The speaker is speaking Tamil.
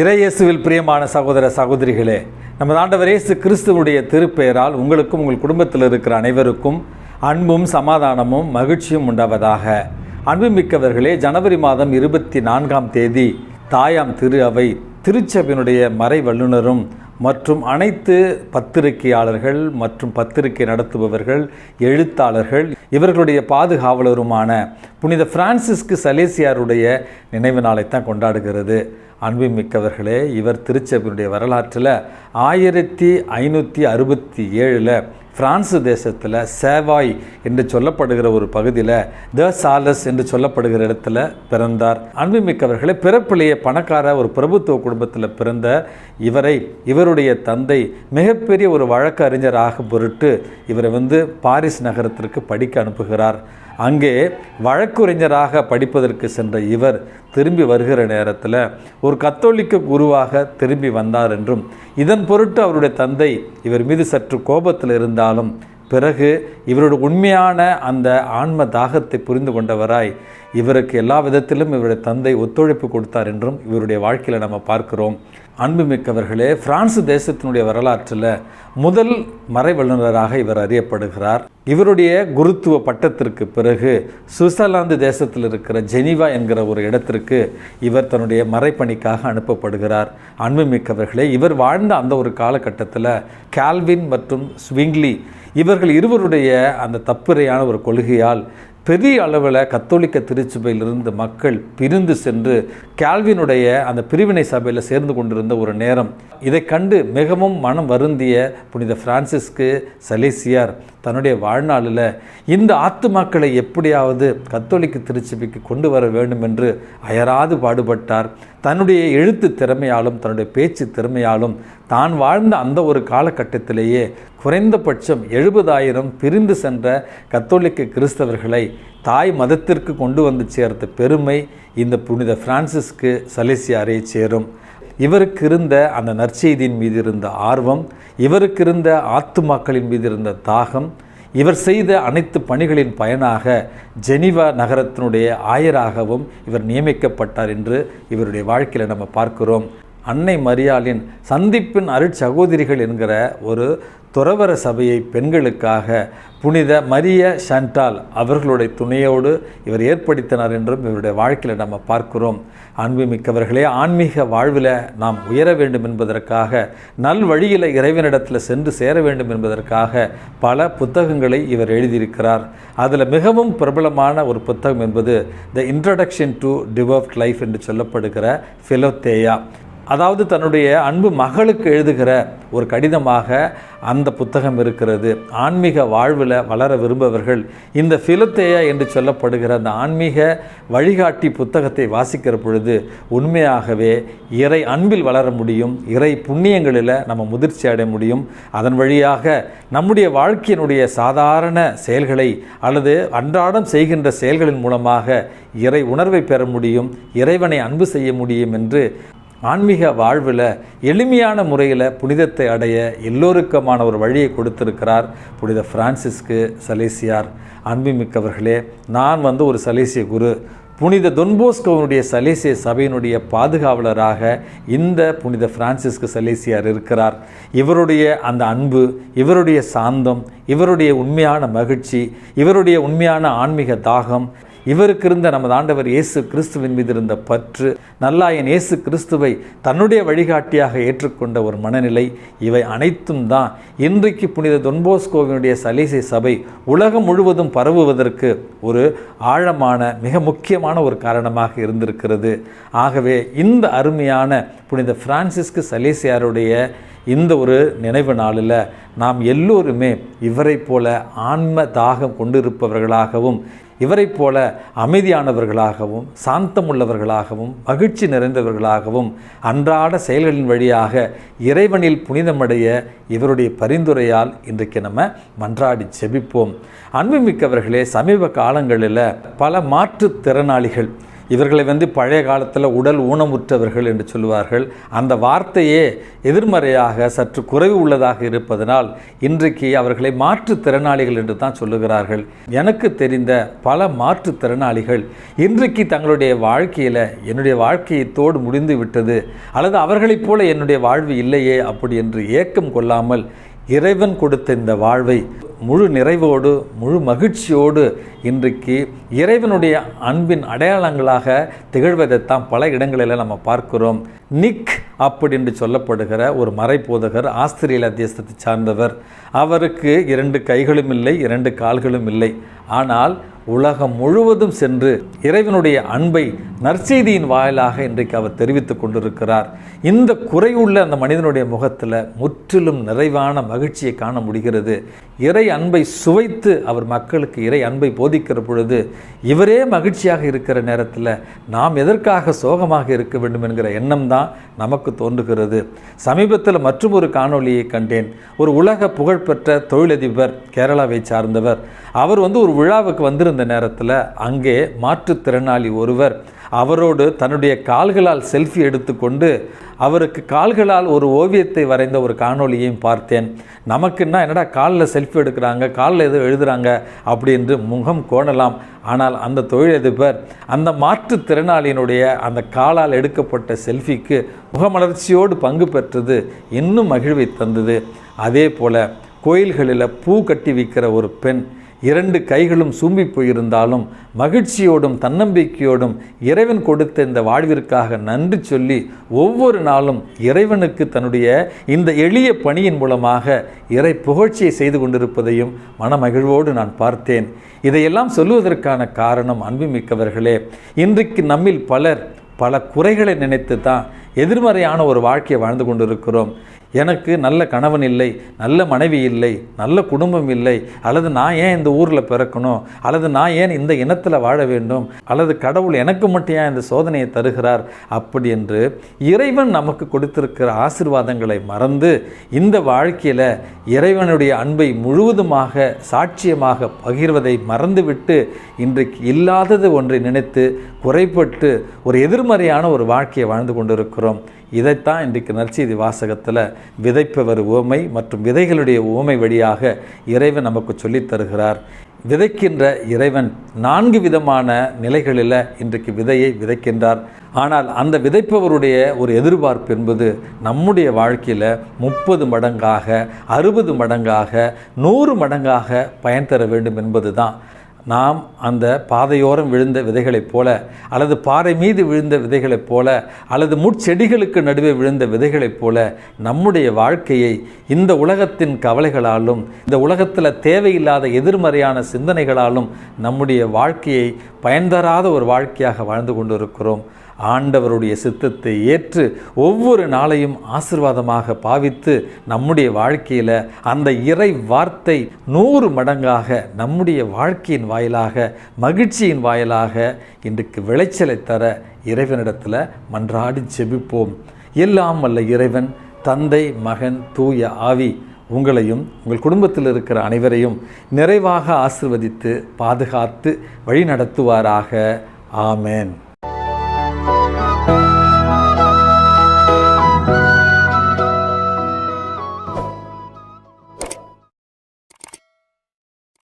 இறையேசுவில் பிரியமான சகோதர சகோதரிகளே நமது ஆண்டவர் இயேசு கிறிஸ்துவனுடைய திருப்பெயரால் உங்களுக்கும் உங்கள் குடும்பத்தில் இருக்கிற அனைவருக்கும் அன்பும் சமாதானமும் மகிழ்ச்சியும் உண்டாவதாக. அன்புமிக்கவர்களே ஜனவரி மாதம் இருபத்தி நான்காம் தேதி தாயாம் திரு அவை திருச்சபையினுடைய மறை வல்லுனரும் மற்றும் அனைத்து பத்திரிகையாளர்கள் மற்றும் பத்திரிகை நடத்துபவர்கள் எழுத்தாளர்கள் இவர்களுடைய பாதுகாவலருமான புனித பிரான்சிஸ்கு சலேசியாருடைய நினைவு நாளைத்தான் கொண்டாடுகிறது. அன்புமிக்கவர்களே இவர் திருச்சபையினுடைய வரலாற்றில் ஆயிரத்தி ஐநூற்றி அறுபத்தி ஏழில் பிரான்சு தேசத்தில் சேவாய் என்று சொல்லப்படுகிற ஒரு பகுதியில் த சாலஸ் என்று சொல்லப்படுகிற இடத்துல பிறந்தார். அன்புமிக்கவர்களே பிறப்பிலேயே பணக்கார ஒரு பிரபுத்துவ குடும்பத்தில் பிறந்த இவரை இவருடைய தந்தை மிகப்பெரிய ஒரு வழக்கறிஞராக பொருட்டு இவரை வந்து பாரிஸ் நகரத்திற்கு படிக்க அனுப்புகிறார். அங்கே வழக்குரைஞராக படிப்பதற்கு சென்ற இவர் திரும்பி வருகிற நேரத்தில் ஒரு கத்தோலிக்க குருவாக திரும்பி வந்தார் என்றும் இதன் பொருட்டு அவருடைய தந்தை இவர் மீது சற்று கோபத்தில் இருந்தாலும் பிறகு இவருடைய உண்மையான அந்த ஆன்ம தாகத்தை புரிந்து கொண்டவராய் இவருக்கு எல்லா விதத்திலும் இவருடைய தந்தை ஒத்துழைப்பு கொடுத்தார் என்றும் இவருடைய வாழ்க்கையில் நம்ம பார்க்கிறோம். அன்புமிக்கவர்களே பிரான்ஸ் தேசத்தினுடைய வரலாற்றில் முதல் மறை வல்லுநராக இவர் அறியப்படுகிறார். இவருடைய குருத்துவ பட்டத்திற்கு பிறகு சுவிட்சர்லாந்து தேசத்தில் இருக்கிற ஜெனீவா என்கிற ஒரு இடத்திற்கு இவர் தன்னுடைய மறைப்பணிக்காக அனுப்பப்படுகிறார். அன்புமிக்கவர்களே இவர் வாழ்ந்த அந்த ஒரு காலகட்டத்தில் கால்வின் மற்றும் ஸ்விங்லி இவர்கள் இருவருடைய அந்த தப்புரையான ஒரு கொள்கையால் பெரிய அளவில் கத்தோலிக்க திருச்சபையிலிருந்து மக்கள் பிரிந்து சென்று கேள்வினுடைய அந்த பிரிவினை சபையில் சேர்ந்து கொண்டிருந்த ஒரு நேரம். இதை கண்டு மிகவும் மனம் வருந்திய புனித பிரான்சிஸ்கு சலேசியார் தன்னுடைய வாழ்நாளில் இந்த ஆத்துமாக்களை எப்படியாவது கத்தோலிக்க திருச்சபைக்கு கொண்டு வர வேண்டும் என்று அயராது பாடுபட்டார். தன்னுடைய எழுத்து திறமையாலும் தன்னுடைய பேச்சு திறமையாலும் தான் வாழ்ந்த அந்த ஒரு காலகட்டத்திலேயே குறைந்தபட்சம் எழுபதாயிரம் பிரிந்து சென்ற கத்தோலிக்க கிறிஸ்தவர்களை தாய் மதத்திற்கு கொண்டு வந்து சேர்த்த பெருமை இந்த புனித பிரான்சிஸ்க்கு சலேசியாரை சேரும். இவருக்கு இருந்த அந்த நற்செய்தியின் மீது இருந்த ஆர்வம் இவருக்கு இருந்த ஆத்துமாக்களின் மீது இருந்த தாகம் இவர் செய்த அனைத்து பணிகளின் பயனாக ஜெனிவா நகரத்தினுடைய ஆயராகவும் இவர் நியமிக்கப்பட்டார் என்று இவருடைய வாழ்க்கையில் நம்ம பார்க்கிறோம். அன்னை மரியாளின் சந்திப்பின் அருட்சகோதரிகள் என்கிற ஒரு துறவர சபையை பெண்களுக்காக புனித மரிய ஷன்டால் அவர்களுடைய துணையோடு இவர் ஏற்படுத்தினார் என்றும் இவருடைய வாழ்க்கையில் நம்ம பார்க்கிறோம். அன்புமிக்கவர்களே ஆன்மீக வாழ்வில் நாம் உயர வேண்டும் என்பதற்காக நல் வழியில் இறைவனிடத்தில் சென்று சேர வேண்டும் என்பதற்காக பல புத்தகங்களை இவர் எழுதியிருக்கிறார். அதில் மிகவும் பிரபலமான ஒரு புத்தகம் என்பது த இன்ட்ரடக்ஷன் டு டிவர்ட் லைஃப் என்று சொல்லப்படுகிற ஃபிலோத்தேயா அதாவது தன்னுடைய அன்பு மகளுக்கு எழுதுகிற ஒரு கடிதமாக அந்த புத்தகம் இருக்கிறது. ஆன்மீக வாழ்வில் வளர விரும்பவர்கள் இந்த ஃபிலத்தேயா என்று சொல்லப்படுகிற அந்த ஆன்மீக வழிகாட்டி புத்தகத்தை வாசிக்கிற பொழுது உண்மையாகவே இறை அன்பில் வளர முடியும் இறை புண்ணியங்களில் நம்ம முதிர்ச்சி அடைய முடியும். அதன் வழியாக நம்முடைய வாழ்க்கையினுடைய சாதாரண செயல்களை அல்லது அன்றாடம் செய்கின்ற செயல்களின் மூலமாக இறை உணர்வை பெற முடியும் இறைவனை அன்பு செய்ய முடியும் என்று ஆன்மீக வாழ்வில் எளிமையான முறையில் புனிதத்தை அடைய எல்லோருக்குமான ஒரு வழியை கொடுத்திருக்கிறார் புனித பிரான்சிஸ்கு சலேசியார். அன்புமிக்கவர்களே நான் வந்து ஒரு சலேசிய குரு. புனித தொன்போஸ்கோவனுடைய சலேசிய சபையினுடைய பாதுகாவலராக இந்த புனித பிரான்சிஸ்கு சலேசியார் இருக்கிறார். இவருடைய அந்த அன்பு இவருடைய சாந்தம் இவருடைய உண்மையான மகிழ்ச்சி இவருடைய உண்மையான ஆன்மீக தாகம் இவருக்கு இருந்த நமது ஆண்டவர் இயேசு கிறிஸ்துவின் மீது இருந்த பற்று நல்லாயன் இயேசு கிறிஸ்துவை தன்னுடைய வழிகாட்டியாக ஏற்றுக்கொண்ட ஒரு மனநிலை இவை அனைத்தும் தான் இன்றைக்கு புனித தொன்போஸ்கோவினுடைய சலீசை சபை உலகம் முழுவதும் பரவுவதற்கு ஒரு ஆழமான மிக முக்கியமான ஒரு காரணமாக இருந்திருக்கிறது. ஆகவே இந்த அருமையான புனித பிரான்சிஸ்கு சலேசியாருடைய இந்த ஒரு நினைவு நாளில் நாம் எல்லோருமே இவரைப் போல ஆன்ம தாகம் கொண்டிருப்பவர்களாகவும் இவரைப் போல அமைதியானவர்களாகவும் சாந்தமுள்ளவர்களாகவும் மகிழ்ச்சி நிறைந்தவர்களாகவும் அன்றாட செயல்களின் வழியாக இறைவனில் புனிதமடைய இவருடைய பரிந்துரையால் இன்றைக்கு நம்ம மன்றாடி செபிப்போம் அன்புமிக்கவர்களே சமீப காலங்களில் பல மாற்றுத்திறனாளிகள் இவர்களை வந்து பழைய காலத்தில் உடல் ஊனமுற்றவர்கள் என்று சொல்லுவார்கள். அந்த வார்த்தையே எதிர்மறையாக சற்று குறைவு உள்ளதாக இருப்பதனால் இன்றைக்கு அவர்களை மாற்றுத்திறனாளிகள் என்று தான் சொல்லுகிறார்கள். எனக்கு தெரிந்த பல மாற்றுத்திறனாளிகள் இன்றைக்கு தங்களுடைய வாழ்க்கையில் என்னுடைய வாழ்க்கையத்தோடு முடிந்து விட்டது அல்லது அவர்களைப் போல என்னுடைய வாழ்வு இல்லையே அப்படி என்று ஏக்கம் கொள்ளாமல் இறைவன் கொடுத்த இந்த வாழ்வை முழு நிறைவோடு முழு மகிழ்ச்சியோடு இன்றைக்கு இறைவனுடைய அன்பின் அடையாளங்களாக திகழ்வதைத்தான் பல இடங்களில் நம்ம பார்க்கிறோம். நிக் அப்படி என்று சொல்லப்படுகிற ஒரு மறைபோதகர் ஆஸ்திரேலிய தேசத்தை சார்ந்தவர். அவருக்கு இரண்டு கைகளும் இல்லை இரண்டு கால்களும் இல்லை. ஆனால் உலகம் முழுவதும் சென்று இறைவனுடைய அன்பை நற்செய்தியின் வாயிலாக இன்றைக்கு அவர் தெரிவித்துக் கொண்டிருக்கிறார். இந்த குறையுள்ள அந்த மனிதனுடைய முகத்தில் முற்றிலும் நிறைவான மகிழ்ச்சியை காண முடிகிறது. இறை அன்பை சுவைத்து அவர் மக்களுக்கு இறை அன்பை போதிக்கிற பொழுது இவரே மகிழ்ச்சியாக இருக்கிற நேரத்தில் நாம் எதற்காக சோகமாக இருக்க வேண்டும் என்கிற எண்ணம் தான் நமக்கு தோன்றுகிறது. சமீபத்தில் மற்றும் ஒரு கண்டேன். ஒரு உலக புகழ்பெற்ற தொழிலதிபர் கேரளாவை சார்ந்தவர். அவர் வந்து ஒரு விழாவுக்கு வந்திருந்த நேரத்தில் அங்கே மாற்றுத்திறனாளி ஒருவர் அவரோடு தன்னுடைய கால்களால் செல்ஃபி எடுத்துக்கொண்டு அவருக்கு கால்களால் ஒரு ஓவியத்தை வரைந்த ஒரு காணொளியையும் பார்த்தேன். நமக்குன்னா என்னடா காலில் செல்ஃபி எடுக்கிறாங்க காலில் எதோ எழுதுகிறாங்க அப்படி என்று முகம் கோணலாம். ஆனால் அந்த தொழிலதிபர் அந்த மாற்றுத்திறனாளியினுடைய அந்த காலால் எடுக்கப்பட்ட செல்ஃபிக்கு முகமலர்ச்சியோடு பங்கு பெற்றது இன்னும் மகிழ்வை தந்தது. அதே போல் கோயில்களில் பூ கட்டி விற்கிற ஒரு பெண் இரண்டு கைகளும் சூம்பி போயிருந்தாலும் மகிழ்ச்சியோடும் தன்னம்பிக்கையோடும் இறைவன் கொடுத்த இந்த வாழ்விற்காக நன்றி சொல்லி ஒவ்வொரு நாளும் இறைவனுக்கு தன்னுடைய இந்த எளிய பணியின் மூலமாக இறை புகழ்ச்சியை செய்து கொண்டிருப்பதையும் மனமகிழ்வோடு நான் பார்த்தேன். இதையெல்லாம் சொல்லுவதற்கான காரணம் அன்புமிக்கவர்களே இன்றைக்கு நம்மில் பலர் பல குறைகளை நினைத்து தான் எதிர்மறையான ஒரு வாழ்க்கையை வாழ்ந்து கொண்டிருக்கிறோம். எனக்கு நல்ல கணவன் இல்லை நல்ல மனைவி இல்லை நல்ல குடும்பம் இல்லை அல்லது நான் ஏன் இந்த ஊரில் பிறக்கணும் அல்லது நான் ஏன் இந்த இனத்தில் வாழ வேண்டும் அல்லது கடவுள் எனக்கு மட்டும் ஏன் இந்த சோதனையை தருகிறார் அப்படி என்று இறைவன் நமக்கு கொடுத்திருக்கிற ஆசிர்வாதங்களை மறந்து இந்த வாழ்க்கையில் இறைவனுடைய அன்பை முழுவதுமாக சாட்சியமாக பகிர்வதை மறந்துவிட்டு இன்றைக்கு இல்லாதது ஒன்றை நினைத்து குறைப்பட்டு ஒரு எதிர்மறையான ஒரு வாழ்க்கையை வாழ்ந்து கொண்டிருக்கிறோம். இதைத்தான் இன்றைக்கு நற்செய்தி வாசகத்தில் விதைப்பவர் உவமை மற்றும் விதைகளுடைய உவமை வழியாக இறைவன் நமக்கு சொல்லித் தருகிறார். விதைக்கின்ற இறைவன் நான்கு விதமான நிலைகளில் இன்றைக்கு விதையை விதைக்கின்றார். ஆனால் அந்த விதைப்பவருடைய ஒரு எதிர்பார்ப்பு என்பது நம்முடைய வாழ்க்கையில் முப்பது மடங்காக அறுபது மடங்காக நூறு மடங்காக பயன் தர வேண்டும் என்பது தான் நாம் அந்த பாதையோரம் விழுந்த விதைகளைப் போல அல்லது பாறை மீது விழுந்த விதைகளைப் போல அல்லது முட்செடிகளுக்கு நடுவே விழுந்த விதைகளைப் போல நம்முடைய வாழ்க்கையை இந்த உலகத்தின் கவலைகளாலும் இந்த உலகத்தில் தேவையில்லாத எதிர்மறையான சிந்தனைகளாலும் நம்முடைய வாழ்க்கையை பயன்தராத ஒரு வாழ்க்கையாக வாழ்ந்து கொண்டிருக்கிறோம். ஆண்டவருடைய சித்தத்தை ஏற்று ஒவ்வொரு நாளையும் ஆசிர்வாதமாக பாவித்து நம்முடைய வாழ்க்கையில் அந்த இறை வார்த்தை நூறு மடங்காக நம்முடைய வாழ்க்கையின் வாயிலாக மகிழ்ச்சியின் வாயிலாக இன்றைக்கு விளைச்சலை தர இறைவனிடத்தில் மன்றாடி செபிப்போம் எல்லாம் வல்ல இறைவன் தந்தை மகன் தூய ஆவி உங்களையும் உங்கள் குடும்பத்தில் இருக்கிற அனைவரையும் நிறைவாக ஆசிர்வதித்து பாதுகாத்து வழிநடத்துவாராக. ஆமேன். நடத்துவாராக ஆமேன்